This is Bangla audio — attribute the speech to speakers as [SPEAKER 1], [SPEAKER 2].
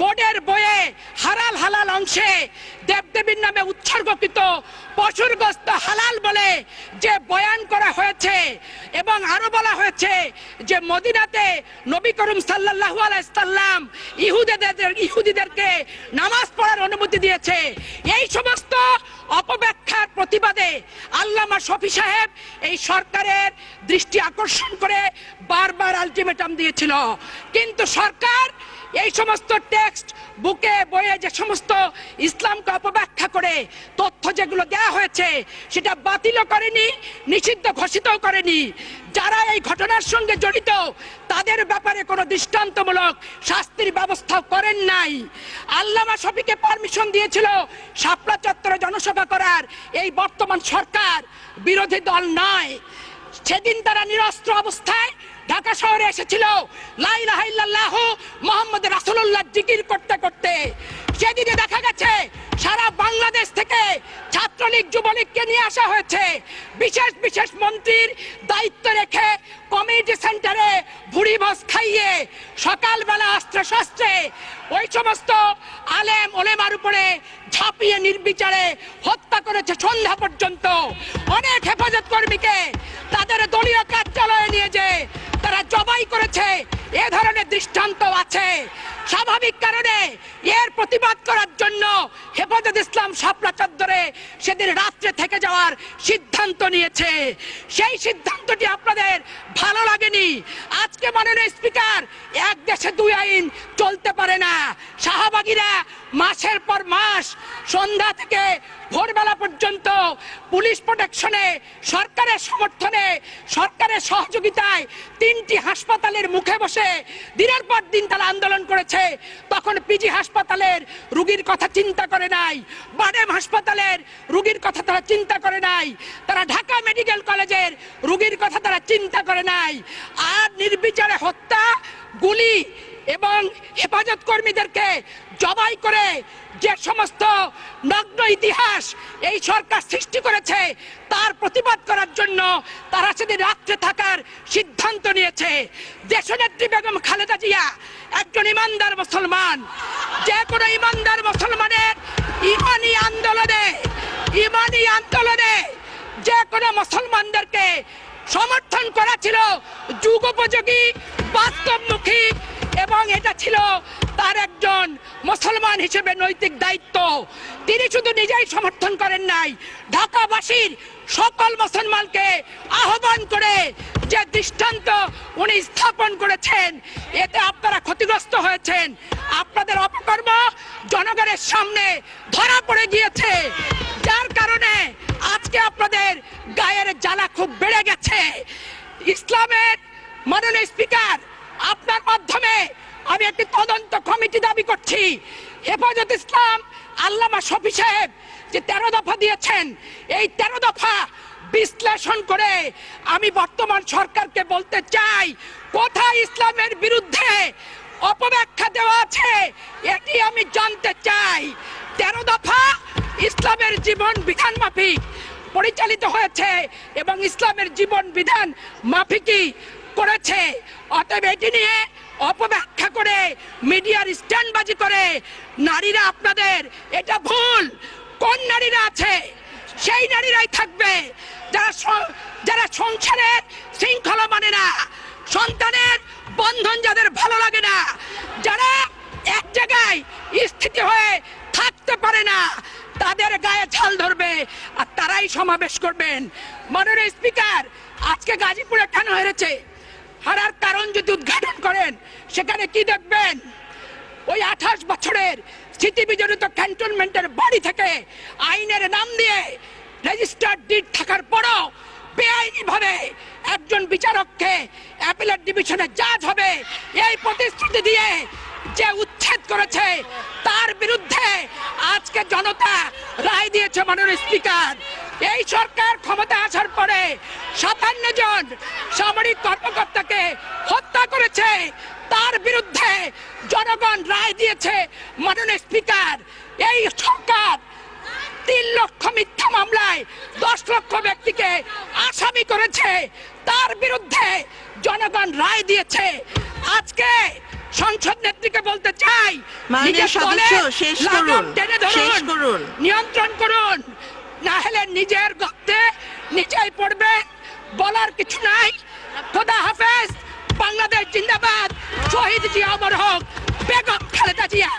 [SPEAKER 1] বোর্ডের বইয়ে হালাল হালাল অংশে দেবদেবীর নামে উৎসর্গকৃত পশুর গোস্ত হালাল বলে যে বয়ান করা হয়েছে এবং আরও বলা হয়েছে যে মদিনাতে নবী করিম সাল্লাল্লাহু আলাইহি সাল্লাম ইহুদিদের, ইহুদিদেরকে নামাজ পড়ার অনুমতি দিয়েছে। এই সমস্ত অপব্যাখ্যার প্রতিবাদে আল্লামা শফি সাহেব এই সরকারের দৃষ্টি আকর্ষণ করে বারবার আলটিমেটাম দিয়েছিল। কিন্তু সরকার এই সমস্ত টেক্সট বুকে, বইয়ে যে সমস্ত ইসলামকে অপব্যাখ্যা করে তথ্য যেগুলো দেওয়া হয়েছে, সেটা বাতিলও করেনি, নিষিদ্ধ ঘোষিতও করেনি। যারা এই ঘটনার সঙ্গে জড়িত, তাদের ব্যাপারে কোনো দৃষ্টান্তমূলক শাস্তির ব্যবস্থা করেন নাই। আল্লামা শফিকে পারমিশন দিয়েছিল শাপলা চত্বরে জনসভা করার, এই বর্তমান সরকার বিরোধী দল নয়। সেদিন তারা নিরস্ত্র অবস্থায় ঢাকা শহরে এসেছিল। লাইলাহা মোহাম্মদ রাসূলুল্লাহ জিকির করতে করতে। সেদিনে দেখা গেছে, সারা বাংলাদেশ থেকে ছাত্রলীগ, যুবলীগকে নিয়ে আসা হয়েছে। বিশেষ বিশেষ মন্ত্রীর দায়িত্ব রেখে কমিউনিটি সেন্টারে ভুড়ি ভোজ খাইয়ে সকালবেলা অস্ত্র শস্ত্রে ওই সমস্ত আলেম ওলেমার উপরে ঝাঁপিয়ে নির্বিচারে হত্যা করেছে সন্ধ্যা পর্যন্ত। অনেক হেফাজত কর্মীকে তাদের দলীয় কার্যালয়ে নিয়ে যে জবাই করেছে। এ ধরনের দৃষ্টান্ত আছে। স্বাভাবিক কারণে এর প্রতিবাদ করার জন্য হেফাজত ইসলাম শাপলা চত্বরে সেদিন রাত্রে থেকে যাওয়ার সিদ্ধান্ত নিয়েছে। সেই সিদ্ধান্তটি আপনাদের ভালো লাগেনি। আজকে মাননীয় স্পিকার, এক দেশে দুই আইন চলতে পারে না। শাহবাগীরা মাসের পর মাস সন্ধ্যা থেকে ভোরবেলা পর্যন্ত পুলিশ প্রোটেকশনে, সরকারের সমর্থনে, সরকারের সহযোগিতায় তিনটি হাসপাতালের মুখে বসে দিনের পর দিন তারা আন্দোলন করেছে। তখন পিজি হাসপাতালের রুগীর কথা চিন্তা করে নাই বাডেম হাসপাতালের রুগীর কথা তারা চিন্তা করে নাই, তারা ঢাকা মেডিকেল কলেজের রুগীর কথা তারা চিন্তা করে নাই। আর নির্বিচারে হত্যা, গুলি এবং হেফাজত কর্মীদেরকে জবাই করে যে সমস্ত নগ্ন ইতিহাস এই সরকার সৃষ্টি করেছে, তার প্রতিবাদ করার জন্য তারা সেদিন রাত্রে থাকার সিদ্ধান্ত নিয়েছে। দেশনেত্রী বেগম খালেদা জিয়া একজন ইমানদার মুসলমান। যে কোনো ইমানদার মুসলমানের ইমানি আন্দোলনে ইমানি আন্দোলনে যে কোনো মুসলমানদেরকে সমর্থন করা ছিল যুগোপযোগী, বাস্তবমুখী এবং এটা ছিল তার একজন মুসলমান হিসেবে নৈতিক দায়িত্ব। তিনি শুধু নিজেই সমর্থন করেন নাই, ঢাকাবাসীর সকল মুসলমানকে আহ্বান করে যে দৃষ্টান্ত উনি স্থাপন করেছেন, এতে আপনারা ক্ষতিগ্রস্ত হয়েছেন। আপনাদের অপকর্ম জনগণের সামনে ধরা পড়ে গিয়েছে, যার কারণে আজকে আপনাদের গায়ের জ্বালা খুব বেড়ে গেছে। ইসলামের মাননীয় স্পিকার, আপনার মাধ্যমে আমি একটি তদন্ত কমিটি দাবি করছি। হেফাজত ইসলাম আল্লামা শফি সাহেব যে তেরো দফা দিয়েছেন, এই তেরো দফা বিশ্লেষণ করে আমি বর্তমান সরকারকে বলতে চাই, কোথায় ইসলামের বিরুদ্ধে অপব্যাখ্যা দেওয়া আছে এটি আমি জানতে চাই। তেরো দফা ইসলামের জীবন বিধান মাফিক পরিচালিত হয়েছে এবং ইসলামের জীবন বিধান মাফিকই করেছে। অতএব এটি নিয়ে অপব্যাখ্যা করে, মিডিয়ার স্ট্যান্ডবাজি করে, নারীরা আপনাদের, এটা ভুল। কোন নারীরা আছে? সেই নারীরাই থাকবে। যারা যারা সংসারের শৃঙ্খলা মানে না, সন্তানের বন্ধন যাদের ভালো লাগে না, যারা এক জায়গায় স্থিতি হয়ে থাকতে পারে না তাদের গায়ে ছাল ধরবে আর তারাই সমাবেশ করবেন। মাননীয় স্পিকার, আজকে গাজীপুরে কেন হেরেছে? হারার কারণ যদি উদ্ঘাটন করেন, সেখানে কি দেখবেন? ওই আঠাশ বছরের স্মৃতি বিজড়িত ক্যান্টনমেন্টের বাড়ি থেকে আইনের নাম দিয়ে রেজিস্টার্ড ডিট থাকার পরও বেআইনি ভাবে একজন বিচারককে অ্যাপিলেট ডিভিশনে জাজ হবে। এই প্রতিশ্রুতি দিয়ে যে উচ্ছেদ করেছে আজকে জনতা রায় দিয়েছে মাননীয় স্পিকার। এই সরকার ক্ষমতা আসার পরে সাতান্ন জন সামরিক কর্মকর্তাকে হত্যা করেছে। তার বিরুদ্ধে জনগণ রায় দিয়েছে মাননীয় স্পিকার। এই সরকার তিন লক্ষ মিথ্যা মামলায় দশ লক্ষ ব্যক্তিকে আসামি করেছে। তার বিরুদ্ধে জনগণ রায় দিয়েছে। আজকে সংসদ নেত্রীকে বলতে চাই নিজের
[SPEAKER 2] সদস্য, শেষ করুন। শেষ করুন।
[SPEAKER 1] নিয়ন্ত্রণ করুন না হলে নিজের গর্তে নিজেই পড়বে বলার কিছু নাই খোদা হাফেজ বাংলাদেশ জিন্দাবাদ শহীদ জিয়া অমর হোক বেগম খালেদা জিয়া